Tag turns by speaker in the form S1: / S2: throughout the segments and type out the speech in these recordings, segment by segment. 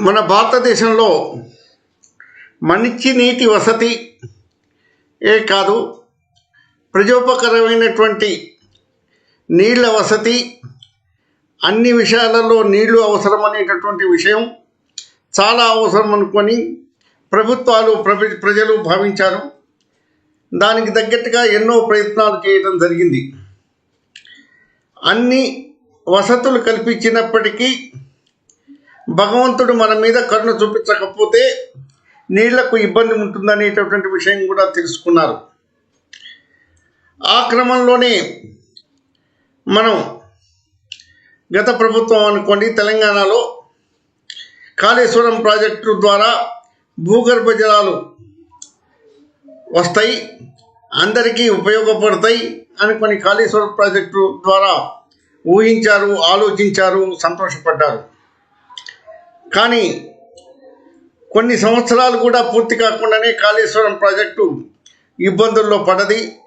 S1: మన భారతదేశంలో మంచి నీటి వసతి ఏ కాదు ప్రజోపకరమైనటువంటి నీళ్ళ వసతి అన్ని విషయాలలో నీళ్ళు అవసరం అనేటటువంటి విషయం చాలా అవసరం అనుకొని ప్రభుత్వాలు ప్రజలు భావించారు. దానికి తగ్గట్టుగా ఎన్నో ప్రయత్నాలు చేయడం జరిగింది. అన్ని వసతులు కల్పించినప్పటికీ భగవంతుడు మన మీద కరుణ చూపించకపోతే నీళ్ళకు ఇబ్బంది ఉంటుందనేటటువంటి విషయం కూడా తెలుసుకున్నారు. ఆ క్రమంలోనే మనం గత ప్రభుత్వం అనుకోండి తెలంగాణలో కాళేశ్వరం ప్రాజెక్టు ద్వారా భూగర్భ జలాలు వస్తాయి అందరికీ ఉపయోగపడతాయి అనుకొని కాళేశ్వరం ప్రాజెక్టు ద్వారా ఊహించారు ఆలోచించారు సంతోషపడ్డారు. కానీ కొన్ని సంవత్సరాలు కూడా పూర్తి కాకుండానే కాళేశ్వరం ప్రాజెక్టు ఇబ్బందుల్లో పడది.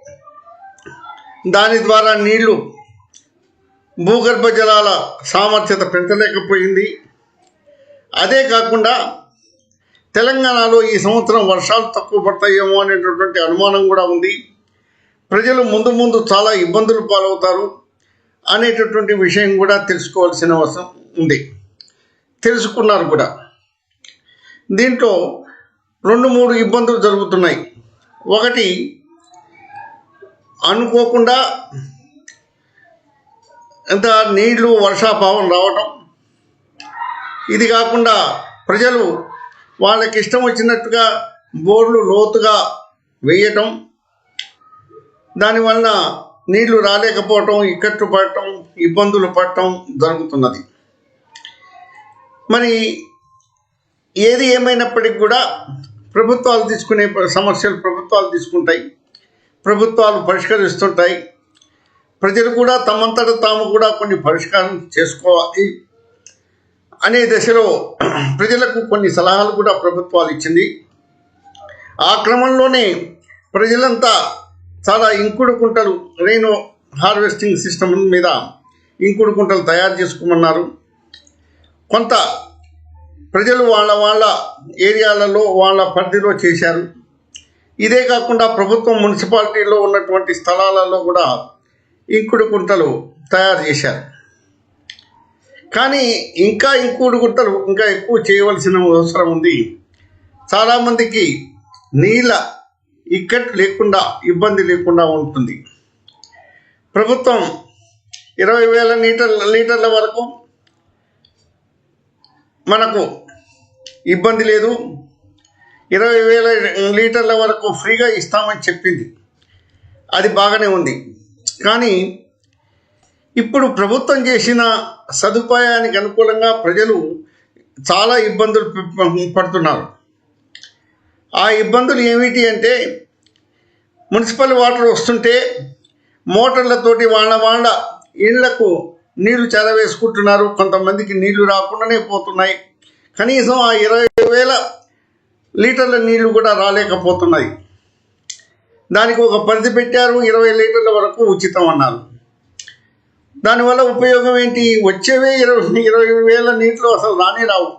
S1: దాని ద్వారా నీళ్ళు భూగర్భ జలాల సామర్థ్యత పెంచలేకపోయింది. అదే కాకుండా తెలంగాణలో ఈ సంవత్సరం వర్షాలు తక్కువ పడతాయేమో అనేటటువంటి అనుమానం కూడా ఉంది. ప్రజలు ముందు ముందు చాలా ఇబ్బందులు పాలవుతారు అనేటటువంటి విషయం కూడా తెలుసుకోవాల్సిన అవసరం ఉంది. తెలుసుకున్నారు కూడా. దీంట్లో రెండు మూడు ఇబ్బందులు జరుగుతున్నాయి. ఒకటి అనుకోకుండా ఎంత నీళ్ళు వర్షాభావం రావటం. ఇది కాకుండా ప్రజలు వాళ్ళకి ఇష్టం వచ్చినట్టుగా బోర్లు లోతుగా వేయటం. దానివలన నీళ్ళు రాలేకపోవటం ఇక్కట్లు పడటం ఇబ్బందులు పడటం జరుగుతున్నది. మరి ఏది ఏమైనప్పటికీ కూడా ప్రభుత్వాలు తీసుకునే సమస్యలు ప్రభుత్వాలు తీసుకుంటాయి. ప్రభుత్వాలు పరిష్కరిస్తుంటాయి. ప్రజలు కూడా తమంతట తాము కూడా కొన్ని పరిష్కారం చేసుకోవాలి అనే దశలో ప్రజలకు కొన్ని సలహాలు కూడా ప్రభుత్వాలు ఇచ్చింది. ఆ క్రమంలోనే ప్రజలంతా చాలా ఇంకుడు కుంటలు రెయిన్ హార్వెస్టింగ్ సిస్టమ్ మీద ఇంకుడు కుంటలు తయారు చేసుకోమన్నారు. కొంత ప్రజలు వాళ్ళ వాళ్ళ ఏరియాలలో వాళ్ళ పరిధిలో చేశారు. ఇదే కాకుండా ప్రభుత్వం మున్సిపాలిటీలో ఉన్నటువంటి స్థలాలలో కూడా ఇంకుడు గుంటలు తయారు చేశారు. కానీ ఇంకా ఇంకుడు గుంటలు ఇంకా ఎక్కువ చేయవలసిన అవసరం ఉంది. చాలామందికి నీళ్ళ ఇక్కట్ లేకుండా ఇబ్బంది లేకుండా ఉంటుంది. ప్రభుత్వం ఇరవై వేల లీటర్ల లీటర్ల వరకు మనకు ఇబ్బంది లేదు. ఇరవై వేల లీటర్ల వరకు ఫ్రీగా ఇస్తామని చెప్పింది. అది బాగానే ఉంది. కానీ ఇప్పుడు ప్రభుత్వం చేసిన సదుపాయానికి అనుకూలంగా ప్రజలు చాలా ఇబ్బందులు పడుతున్నారు. ఆ ఇబ్బందులు ఏమిటి అంటే మున్సిపల్ వాటర్ వస్తుంటే మోటార్లతోటి వాళ్ళ వాళ్ళ ఇళ్ళకు నీళ్ళు చెరవేసుకుంటున్నారు కొంతమందికి నీళ్ళు రాకుండానే పోతున్నాయి. కనీసం ఆ ఇరవై వేల లీటర్ల నీళ్ళు కూడా రాలేకపోతున్నాయి. దానికి ఒక పరిధి పెట్టారు. ఇరవై లీటర్ల వరకు ఉచితం అన్నారు. దానివల్ల ఉపయోగం ఏంటి? వచ్చేవే ఇరవై ఇరవై వేల నీటిలో అసలు రానే రావు.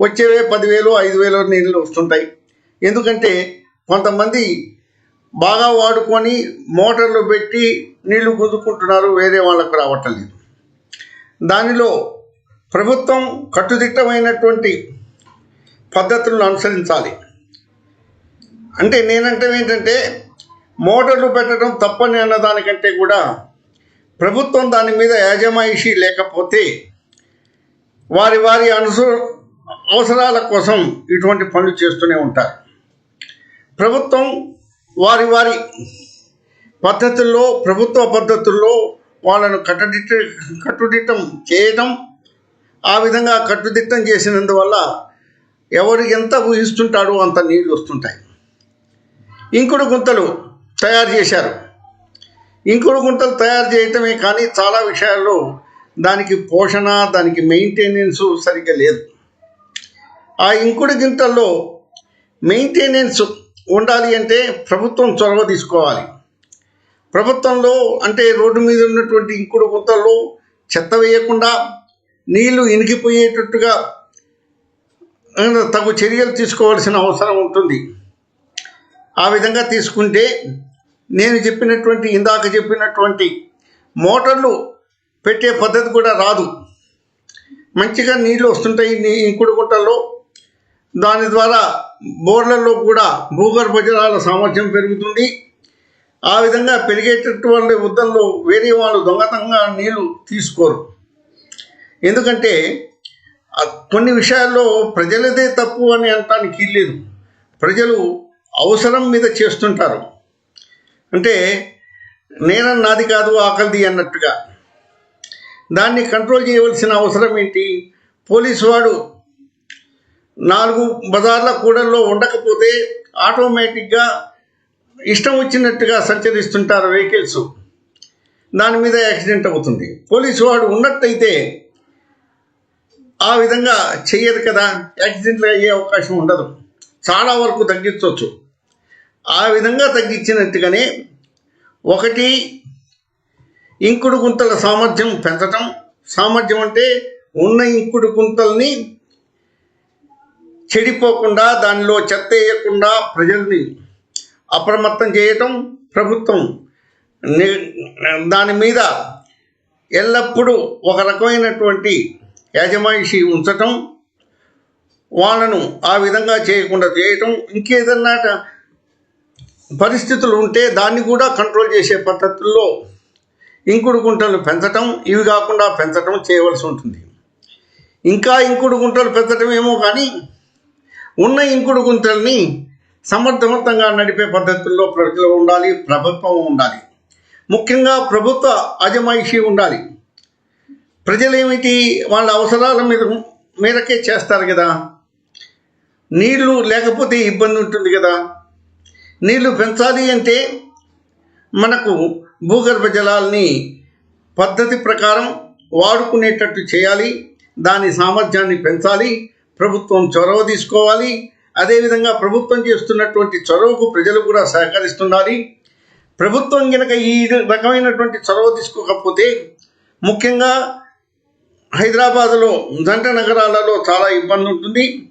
S1: వచ్చేవే పదివేలు ఐదు వేలు నీళ్ళు వస్తుంటాయి. ఎందుకంటే కొంతమంది బాగా వాడుకొని మోటార్లు పెట్టి నీళ్ళు గుంజుకుంటున్నారు వేరే వాళ్ళకు రావటం లేదు. దానిలో ప్రభుత్వం కట్టుదిట్టమైనటువంటి పద్ధతులను అనుసరించాలి. అంటే నేనంటే ఏంటంటే మోటార్లు పెట్టడం తప్పని అన్నదానికంటే కూడా ప్రభుత్వం దాని మీద యాజమాయిషి లేకపోతే వారి వారి అనుసు అవసరాల కోసం ఇటువంటి పనులు చేస్తూనే ఉంటారు. ప్రభుత్వం వారి వారి పద్ధతుల్లో ప్రభుత్వ పద్ధతుల్లో వాళ్ళను కట్టడిట్ కట్టుదిట్టం చేయటం ఆ విధంగా కట్టుదిట్టం చేసినందువల్ల ఎవరు ఎంత ఊహిస్తుంటాడో అంత నీళ్ళు వస్తుంటాయి. ఇంకుడు గుంతలు తయారు చేశారు. ఇంకుడు గుంతలు తయారు చేయటమే కానీ చాలా విషయాల్లో దానికి పోషణ దానికి మెయింటెనెన్స్ సరిగ్గా లేదు. ఆ ఇంకుడు గుంతల్లో మెయింటెనెన్స్ ఉండాలి అంటే ప్రభుత్వం చొరవ తీసుకోవాలి. ప్రభుత్వంలో అంటే రోడ్డు మీద ఉన్నటువంటి ఇంకుడు గుంతల్లో చెత్త వేయకుండా నీళ్ళు ఇనికిపోయేటట్టుగా తగు చర్యలు తీసుకోవాల్సిన అవసరం ఉంటుంది. ఆ విధంగా తీసుకుంటే నేను చెప్పినటువంటి ఇందాక చెప్పినటువంటి మోటార్లు పెట్టే పద్ధతి కూడా రాదు. మంచిగా నీళ్ళు వస్తుంటాయి నీ ఇంకుడు గుంటల్లో దాని ద్వారా బోర్లలో కూడా భూగర్భ జలాల సామర్థ్యం పెరుగుతుంది. ఆ విధంగా పెరిగేటటువంటి ఉద్దంలో వేరే వాళ్ళు దొంగతనంగా నీళ్ళు తీసుకోరు. ఎందుకంటే కొన్ని విషయాల్లో ప్రజలదే తప్పు అని అనటానికి లేదు. ప్రజలు అవసరం మీద చేస్తుంటారు. అంటే నేనం నాది కాదు ఆకలిది అన్నట్టుగా. దాన్ని కంట్రోల్ చేయవలసిన అవసరం ఏంటి? పోలీసు వాడు నాలుగు బజార్ల కూడల్లో ఉండకపోతే ఆటోమేటిక్గా ఇష్టం వచ్చినట్టుగా సంచరిస్తుంటారు వెహికల్స్. దాని మీద యాక్సిడెంట్ అవుతుంది. పోలీసు వాడు ఉన్నట్టయితే ఆ విధంగా చెయ్యదు కదా. యాక్సిడెంట్లు అయ్యే అవకాశం ఉండదు. చాలా వరకు తగ్గించవచ్చు. ఆ విధంగా తగ్గించినట్టుగానే ఒకటి ఇంకుడు గుంతల సామర్థ్యం పెంచటం. సామర్థ్యం అంటే ఉన్న ఇంకుడు గుంతల్ని చెడిపోకుండా దానిలో చెత్త వేయకుండా ప్రజల్ని అప్రమత్తం చేయటం ప్రభుత్వం. దాని మీద ఎల్లప్పుడూ ఒక రకమైనటువంటి యాజమాయిషి ఉంచటం వాళ్ళను ఆ విధంగా చేయకుండా చేయటం ఇంకేదన్నా పరిస్థితులు ఉంటే దాన్ని కూడా కంట్రోల్ చేసే పద్ధతుల్లో ఇంకుడు గుంటలు పెంచటం ఇవి కాకుండా పెంచటం చేయవలసి ఉంటుంది. ఇంకా ఇంకుడు గుంటలు పెంచటం ఏమో కానీ ఉన్న ఇంకుడు గుంతల్ని సమర్థవంతంగా నడిపే పద్ధతుల్లో ప్రజలు ఉండాలి ప్రభుత్వం ఉండాలి. ముఖ్యంగా ప్రభుత్వ అజమాయిషి ఉండాలి. ప్రజలేమిటి వాళ్ళ అవసరాల మీద మేరకే చేస్తారు కదా? నీళ్ళు లేకపోతే ఇబ్బంది ఉంటుంది కదా? నీళ్ళు పెంచాలి అంటే మనకు భూగర్భ జలాల్ని పద్ధతి ప్రకారం వాడుకునేటట్టు చేయాలి. దాని సామర్థ్యాన్ని పెంచాలి. ప్రభుత్వం చొరవ తీసుకోవాలి. అదేవిధంగా ప్రభుత్వం చేస్తున్నటువంటి చొరవకు ప్రజలు కూడా సహకరిస్తుండాలి. ప్రభుత్వం కనుక ఈ రకమైనటువంటి చొరవ తీసుకోకపోతే ముఖ్యంగా హైదరాబాదులో జంట నగరాలలో చాలా ఇబ్బంది ఉంటుంది.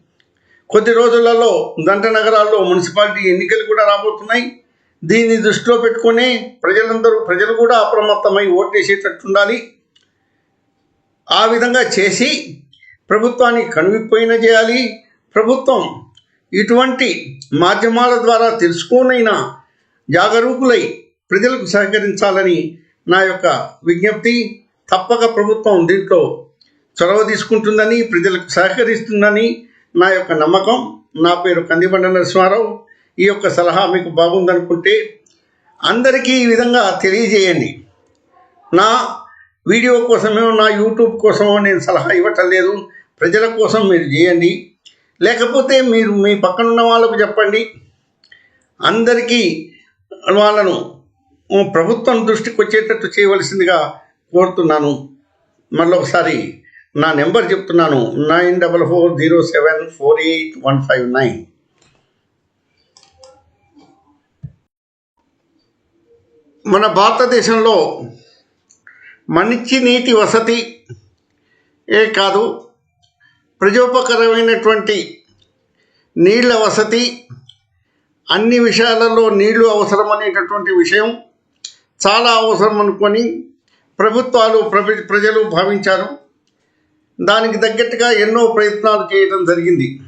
S1: కొద్ది రోజులలో జంట నగరాల్లో మున్సిపాలిటీ ఎన్నికలు కూడా రాబోతున్నాయి. దీన్ని దృష్టిలో పెట్టుకునే ప్రజలందరూ ప్రజలు కూడా అప్రమత్తమై ఓటేసేటట్టుండాలి. ఆ విధంగా చేసి ప్రభుత్వాన్ని కనువిపోయిన చేయాలి. ప్రభుత్వం ఇటువంటి మాధ్యమాల ద్వారా తెలుసుకోనైనా జాగరూకులై ప్రజలకు సహకరించాలని నా యొక్క విజ్ఞప్తి తప్పక ప్రభుత్వం దీంట్లో చొరవ తీసుకుంటుందని ప్రజలకు సహకరిస్తుందని నా యొక్క నమ్మకం. నా పేరు కందిబండ నరసింహారావు. ఈ యొక్క సలహా మీకు బాగుందనుకుంటే అందరికీ ఈ విధంగా తెలియజేయండి. నా వీడియో కోసమే నా యూట్యూబ్ కోసమో నేను సలహా ఇవ్వటం లేదు. ప్రజల కోసం మీరు చేయండి. లేకపోతే మీరు మీ పక్కనున్న వాళ్ళకు చెప్పండి. అందరికీ వాళ్ళను ప్రభుత్వం దృష్టికి వచ్చేటట్టు చేయవలసిందిగా కోరుతున్నాను. మళ్ళొకసారి నా నెంబర్ చెప్తున్నాను. Nine double four zero seven four eight one five nine. మన భారతదేశంలో మంచి నీటి వసతి ఏ కాదు. ప్రజోపకరమైనటువంటి నీళ్ళ వసతి అన్ని విషయాలలో నీళ్ళు అవసరం అనేటటువంటి విషయం చాలా అవసరం అనుకొని ప్రభుత్వాలు ప్రజ ప్రజలు భావించారు. దానికి తగ్గట్టుగా ఎన్నో ప్రయత్నాలు చేయడం జరిగింది.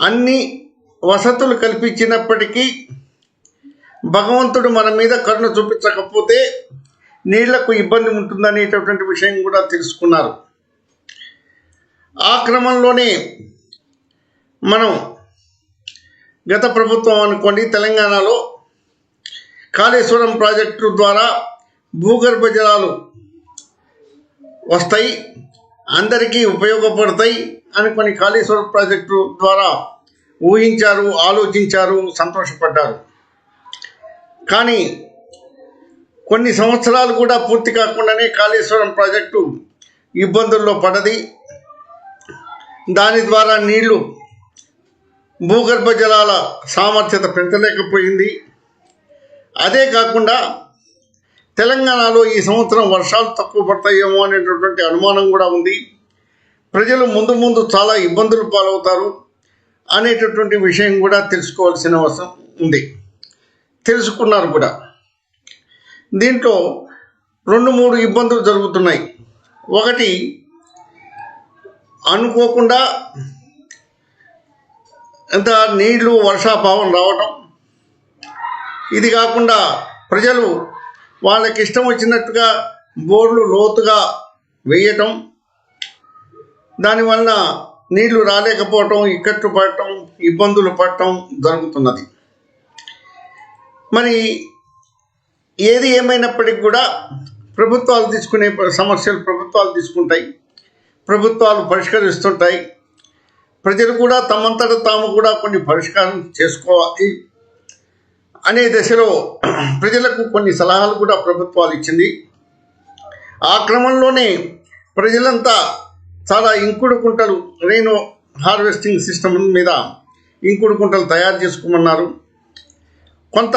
S1: అన్ని వసతులు కల్పించినప్పటికీ భగవంతుడు మన మీద కరుణ చూపించకపోతే నీళ్ళకు ఇబ్బంది ఉంటుందనేటటువంటి విషయం కూడా తెలుసుకున్నారు. ఆ క్రమంలోనే మనం గత ప్రభుత్వం అనుకోండి తెలంగాణలో కాళేశ్వరం ప్రాజెక్టు ద్వారా భూగర్భ జలాలు వస్తాయి అందరికీ ఉపయోగపడతాయి అనుకొని కాళేశ్వరం ప్రాజెక్టు ద్వారా ఊహించారు ఆలోచించారు సంతోషపడ్డారు. కానీ కొన్ని సంవత్సరాలు కూడా పూర్తి కాకుండానే కాళేశ్వరం ప్రాజెక్టు ఇబ్బందుల్లో పడది. దాని ద్వారా నీళ్ళు భూగర్భ జలాల సామర్థ్యత పెంచలేకపోయింది. అదే కాకుండా తెలంగాణలో ఈ సంవత్సరం వర్షాలు తక్కువ పడతాయేమో అనేటటువంటి అనుమానం కూడా ఉంది. ప్రజలు ముందు ముందు చాలా ఇబ్బందులు పాలవుతారు అనేటటువంటి విషయం కూడా తెలుసుకోవాల్సిన అవసరం ఉంది. తెలుసుకున్నారు కూడా. దీంట్లో రెండు మూడు ఇబ్బందులు జరుగుతున్నాయి. ఒకటి అనుకోకుండా ఎంత నీళ్ళు వర్షాభావం రావటం. ఇది కాకుండా ప్రజలు వాళ్ళకి ఇష్టం వచ్చినట్టుగా బోర్లు లోతుగా వేయటం. దానివల్ల నీళ్ళు రాలేకపోవటం ఇక్కట్లు పడటం ఇబ్బందులు పడటం జరుగుతున్నది. మరి ఏది ఏమైనప్పటికీ కూడా ప్రభుత్వాలు తీసుకునే సమస్యలు ప్రభుత్వాలు తీసుకుంటాయి. ప్రభుత్వాలు పరిష్కరిస్తుంటాయి. ప్రజలు కూడా తమంతట తాము కూడా కొన్ని పరిష్కారం చేసుకోవాలి అనే దశలో ప్రజలకు కొన్ని సలహాలు కూడా ప్రభుత్వాలు ఇచ్చింది. ఆ క్రమంలోనే ప్రజలంతా చాలా ఇంకుడు కుంటలు రెయిన్ హార్వెస్టింగ్ సిస్టమ్ మీద ఇంకుడు కుంటలు తయారు చేసుకోమన్నారు. కొంత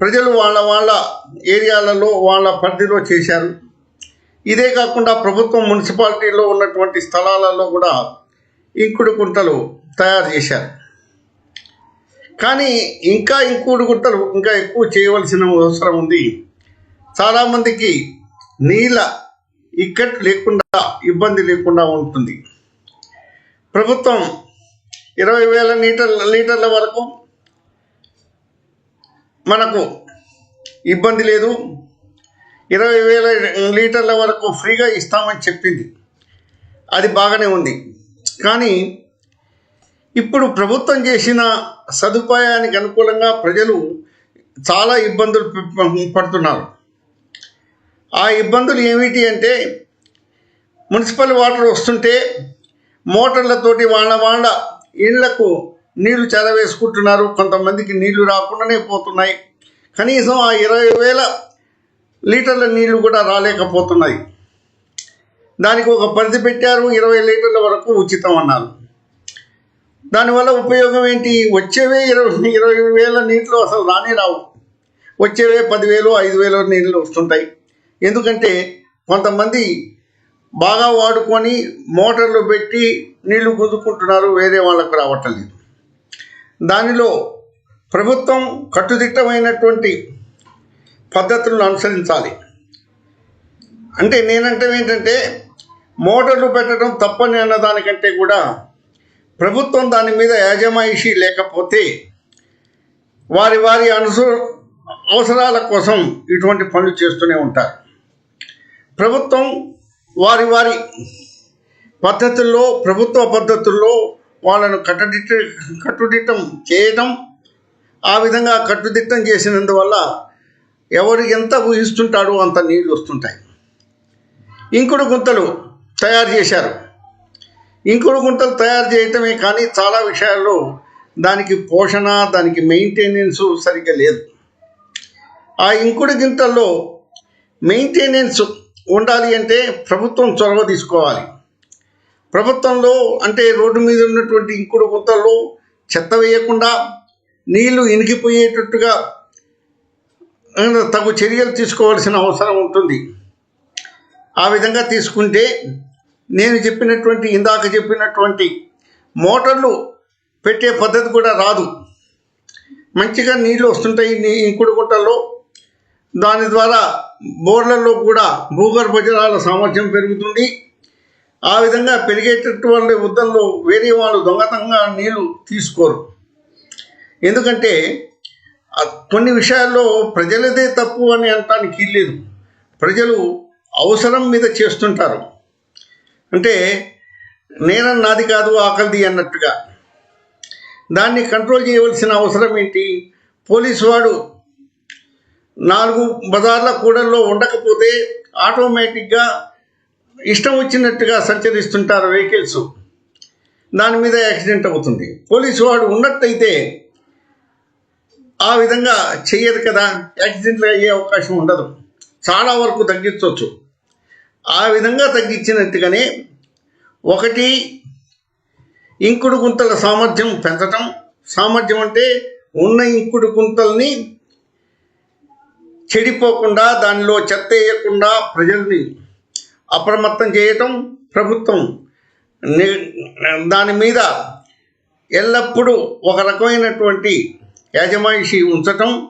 S1: ప్రజలు వాళ్ళ వాళ్ళ ఏరియాలలో వాళ్ళ పరిధిలో చేశారు. ఇదే కాకుండా ప్రభుత్వం మున్సిపాలిటీలో ఉన్నటువంటి స్థలాలలో కూడా ఇంకుడు గుంటలు తయారు చేశారు. కానీ ఇంకా ఇంకుడు గుంటలు ఇంకా ఎక్కువ చేయవలసిన అవసరం ఉంది. చాలామందికి నీళ్ళ ఇక్కట్ లేకుండా ఇబ్బంది లేకుండా ఉంటుంది. ప్రభుత్వం ఇరవై వేల లీటర్ల లీటర్ల వరకు మనకు ఇబ్బంది లేదు. ఇరవై వేల లీటర్ల వరకు ఫ్రీగా ఇస్తామని చెప్పింది. అది బాగానే ఉంది. కానీ ఇప్పుడు ప్రభుత్వం చేసిన సదుపాయానికి అనుకూలంగా ప్రజలు చాలా ఇబ్బందులు పడుతున్నారు. ఆ ఇబ్బందులు ఏమిటి అంటే మున్సిపల్ వాటర్ వస్తుంటే మోటార్లతోటి వాళ్ళ వాళ్ళ ఇళ్ళకు నీళ్ళు చెరవేసుకుంటున్నారు. కొంతమందికి నీళ్ళు రాకుండానే పోతున్నాయి. కనీసం ఆ ఇరవై వేల లీటర్ల నీళ్ళు కూడా రాలేకపోతున్నాయి. దానికి ఒక పరిధి పెట్టారు ఇరవై లీటర్ల వరకు ఉచితం అన్నారు. దానివల్ల ఉపయోగం ఏంటి? వచ్చేవే ఇరవై ఇరవై వేల నీళ్ళు అసలు రానే రావు. వచ్చేవే పదివేలు ఐదు వేలు నీళ్ళు వస్తుంటాయి. ఎందుకంటే కొంతమంది బాగా వాడుకొని మోటార్లు పెట్టి నీళ్ళు గుంజుకుంటున్నారు వేరే వాళ్ళకు రావటం లేదు దానిలో ప్రభుత్వం కట్టుదిట్టమైనటువంటి పద్ధతులను అనుసరించాలి. అంటే నేనంటే ఏంటంటే మోటార్లు పెట్టడం తప్పని అన్నదానికంటే కూడా ప్రభుత్వం దాని మీద యాజమాయిషి లేకపోతే వారి వారి అనుసు అవసరాల కోసం ఇటువంటి పనులు చేస్తూనే ఉంటారు. ప్రభుత్వం వారి వారి పద్ధతుల్లో ప్రభుత్వ పద్ధతుల్లో వాళ్ళను కట్టుదిట్ట కట్టుదిట్టం చేయడం ఆ విధంగా కట్టుదిట్టం చేసినందువల్ల ఎవరు ఎంత ఊహిస్తుంటాడో అంత నీళ్ళు వస్తుంటాయి. ఇంకుడు గుంతలు తయారు చేశారు. ఇంకుడు గుంతలు తయారు చేయటమే కానీ చాలా విషయాల్లో దానికి పోషణ దానికి మెయింటెనెన్స్ సరిగ్గా లేదు. ఆ ఇంకుడు గింతల్లో మెయింటెనెన్స్ ఉండాలి అంటే ప్రభుత్వం చొరవ తీసుకోవాలి. ప్రభుత్వంలో అంటే రోడ్డు మీద ఉన్నటువంటి ఇంకుడు గుంతల్లో చెత్త వేయకుండా నీళ్ళు ఇనికిపోయేటట్టుగా తగు చర్యలు తీసుకోవాల్సిన అవసరం ఉంటుంది. ఆ విధంగా తీసుకుంటే నేను చెప్పినటువంటి ఇందాక చెప్పినటువంటి మోటార్లు పెట్టే పద్ధతి కూడా రాదు. మంచిగా నీళ్ళు వస్తుంటాయి నీ ఇంకుడు గుట్టల్లో దాని ద్వారా బోర్లలో కూడా భూగర్భ జలాల సామర్థ్యం పెరుగుతుంది. ఆ విధంగా పెరిగేటటువంటి ఉద్దంలో వేరే వాళ్ళు దొంగతనంగా నీళ్ళు తీసుకోరు. ఎందుకంటే కొన్ని విషయాల్లో ప్రజలదే తప్పు అని అనటానికి లేదు. ప్రజలు అవసరం మీద చేస్తుంటారు. అంటే నేనం నాది కాదు ఆకలిది అన్నట్టుగా. దాన్ని కంట్రోల్ చేయవలసిన అవసరం ఏంటి? పోలీసు వాడు నాలుగు బజార్ల కూడల్లో ఉండకపోతే ఆటోమేటిక్గా ఇష్టం వచ్చినట్టుగా సంచరిస్తుంటారు వెహికల్స్. దాని మీద యాక్సిడెంట్ అవుతుంది. పోలీసు వాడు ఉన్నట్టయితే ఆ విధంగా చేయదు కదా యాక్సిడెంట్లు అయ్యే అవకాశం ఉండదు. చాలా వరకు తగ్గించవచ్చు ఆ విధంగా తగ్గించినట్టుగానే ఒకటి ఇంకుడు గుంతల సామర్థ్యం పెంచటం. సామర్థ్యం అంటే ఉన్న ఇంకుడు గుంతల్ని చెడిపోకుండా దానిలో చెత్త వేయకుండా ప్రజల్ని అప్రమత్తం చేయటం ప్రభుత్వం. దాని మీద ఎల్లప్పుడూ ఒక రకమైనటువంటి యాజమాయిషి ఉంచటం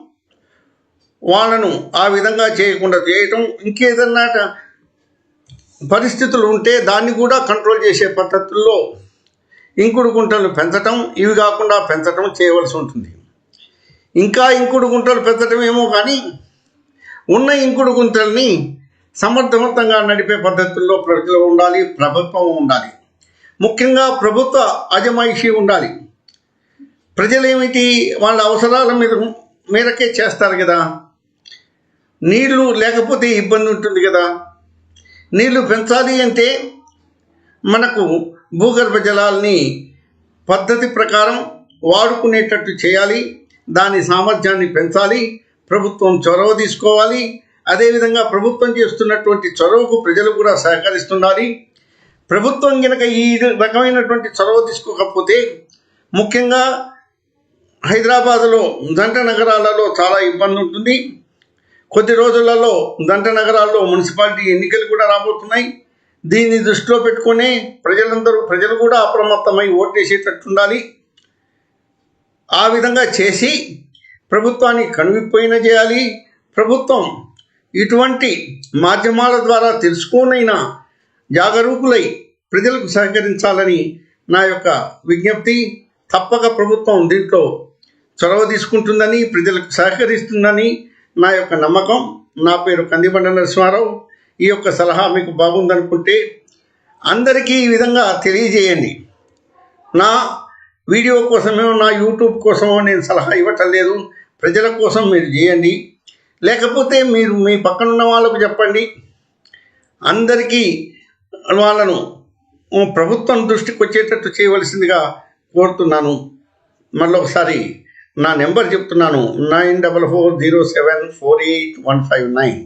S1: వాళ్ళను ఆ విధంగా చేయకుండా చేయటం ఇంకేదన్నా పరిస్థితులు ఉంటే దాన్ని కూడా కంట్రోల్ చేసే పద్ధతుల్లో ఇంకుడు గుంటలు పెంచటం ఇవి కాకుండా పెంచటం చేయవలసి ఉంటుంది. ఇంకా ఇంకుడు గుంటలు పెంచటం ఏమో కానీ ఉన్న ఇంకుడు గుంతల్ని సమర్థవంతంగా నడిపే పద్ధతుల్లో ప్రజలు ఉండాలి ప్రభుత్వం ఉండాలి. ముఖ్యంగా ప్రభుత్వ అజమాయిషి ఉండాలి. ప్రజలేమిటి? వాళ్ళ అవసరాల మీద మేరకే చేస్తారు కదా. నీళ్ళు లేకపోతే ఇబ్బంది ఉంటుంది కదా. నీళ్ళు పెంచాలి అంటే మనకు భూగర్భ జలాల్ని పద్ధతి ప్రకారం వాడుకునేటట్టు చేయాలి. దాని సామర్థ్యాన్ని పెంచాలి. ప్రభుత్వం చొరవ తీసుకోవాలి. అదేవిధంగా ప్రభుత్వం చేస్తున్నటువంటి చొరవకు ప్రజలు కూడా సహకరిస్తుండాలి. ప్రభుత్వం కనుక ఈ రకమైనటువంటి చొరవ తీసుకోకపోతే ముఖ్యంగా హైదరాబాదులో దంట నగరాలలో చాలా ఇబ్బంది ఉంటుంది కొద్ది రోజులలో దంట నగరాల్లో మున్సిపాలిటీ ఎన్నికలు కూడా రాబోతున్నాయి. దీన్ని దృష్టిలో పెట్టుకుని ప్రజలందరూ ప్రజలు కూడా అప్రమత్తమై ఓటేసేటట్టు ఉండాలి ఆ విధంగా చేసి ప్రభుత్వాన్ని కనువిపోయిన చేయాలి. ప్రభుత్వం ఇటువంటి మాధ్యమాల ద్వారా తెలుసుకోనైనా జాగరూకులై ప్రజలకు సహకరించాలని నా యొక్క విజ్ఞప్తి. తప్పక ప్రభుత్వం దీంట్లో చొరవ తీసుకుంటుందని ప్రజలకు సహకరిస్తుందని నా యొక్క నమ్మకం. నా పేరు కందిబండ నరసింహారావు. ఈ యొక్క సలహా మీకు బాగుందనుకుంటే అందరికీ ఈ విధంగా తెలియజేయండి. నా వీడియో కోసమో నా యూట్యూబ్ కోసమో నేను సలహా ఇవ్వటం లేదు. ప్రజల కోసం మీరు చేయండి. లేకపోతే మీరు మీ పక్కనున్న వాళ్ళకు చెప్పండి. అందరికీ వాళ్ళను ప్రభుత్వం దృష్టికి వచ్చేటట్టు చేయవలసిందిగా కోరుతున్నాను. మళ్ళీ ఒకసారి నా నెంబర్ చెప్తున్నాను nine double four zero seven four eight one five nine.